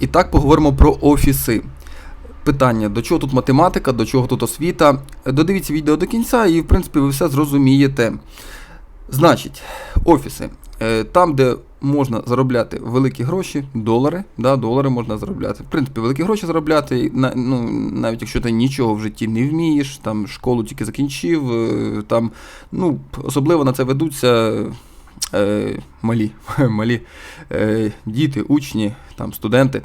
І так поговоримо про офіси. Питання, до чого тут математика, до чого тут освіта. Додивіться відео до кінця, і в принципі ви все зрозумієте. Значить, офіси. Е, Там, де можна заробляти великі гроші, долари, да, долари можна заробляти. В принципі, великі гроші заробляти, ну, навіть якщо ти нічого в житті не вмієш, там школу тільки закінчив, е, там, ну, особливо на це ведуться е, малі, малі е, діти, учні, там, студенти.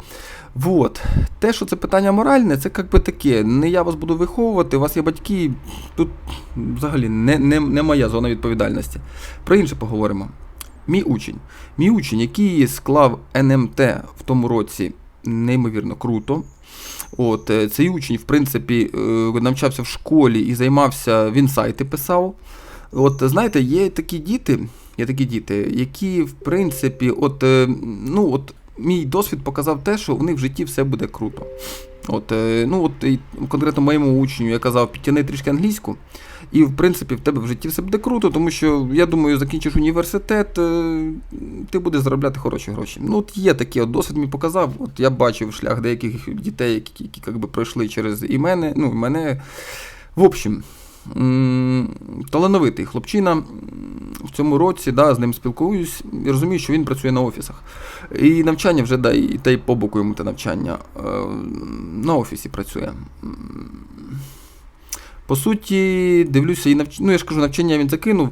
Вот. Те, що це питання моральне, це як таке. Не я вас буду виховувати, у вас є батьки. Тут взагалі не, не, не моя зона відповідальності. Про інше поговоримо. Мій учень. Мій учень, який склав НМТ в тому році, неймовірно круто. От, е, цей учень, в принципі, е, навчався в школі і займався, він сайти писав. От знаєте, є такі діти, є такі діти, які, в принципі, от, е, ну, от мій досвід показав те, що у них в житті все буде круто. От, е, ну, от конкретно моєму учню я казав, підтяни трішки англійську, і в принципі в тебе в житті все буде круто, тому що я думаю, закінчиш університет, е, ти будеш заробляти хороші гроші. Ну, от є такий от досвід мені показав. От я бачив шлях деяких дітей, які, які як би, пройшли через і мене, ну, і мене. В общем, талановитий хлопчина. Цьому році да, з ним спілкуюсь і розумію, що він працює на офісах. І навчання вже да, і та й по боку йому те навчання. Е, На офісі працює. По суті, дивлюся, і навч... ну, я ж кажу, навчання він закинув.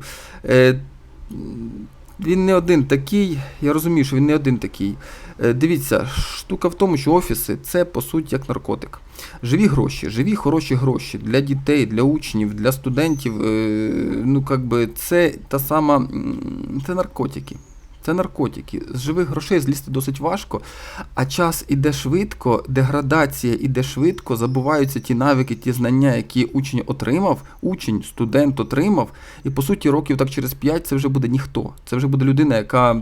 Він не один такий, я розумію, що він не один такий. Е, Дивіться, штука в тому, що офіси це по суті як наркотик. Живі гроші, живі хороші гроші для дітей, для учнів, для студентів. е, Ну, би, це та сама це наркотики. Це наркотики. З живих грошей злізти досить важко, а час іде швидко, деградація іде швидко, забуваються ті навики, ті знання, які учень отримав, учень, студент отримав, і по суті, років так через 5 це вже буде ніхто. Це вже буде людина, яка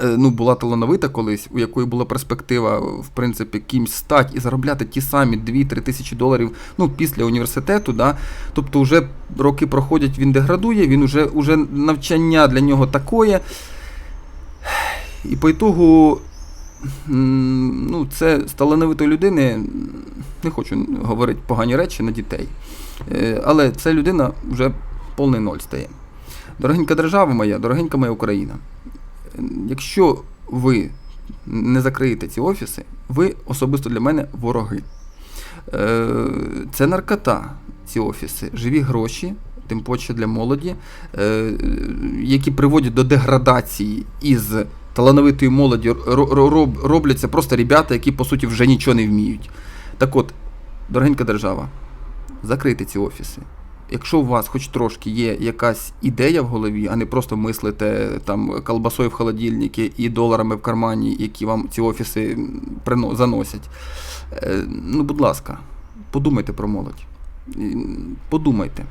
е, ну, була талановита колись, у якої була перспектива, в принципі, кимсь стати і заробляти ті самі 2-3 тисячі доларів ну, після університету. Да? Тобто вже роки проходять, він деградує, він уже, уже навчання для нього такое. І по ітогу, ну, це з людини, не хочу говорити погані речі на дітей, е, але ця людина вже повний ноль стає. Дорогенька держава моя, дорогенька моя Україна. Якщо ви не закриєте ці офіси, ви особисто для мене вороги. Е, Це наркота, ці офіси, живі гроші, тим паче для молоді, е, які приводять до деградації із талановитої молоді ро- ро- роб- робляться просто ребята, які по суті вже нічого не вміють. Так от, дорогенька держава, закрийте ці офіси. Якщо у вас хоч трошки є якась ідея в голові, а не просто мислите там колбасою в холодильнику і доларами в кармані, які вам ці офіси заносять, е, ну, будь ласка, подумайте про молодь. Подумайте.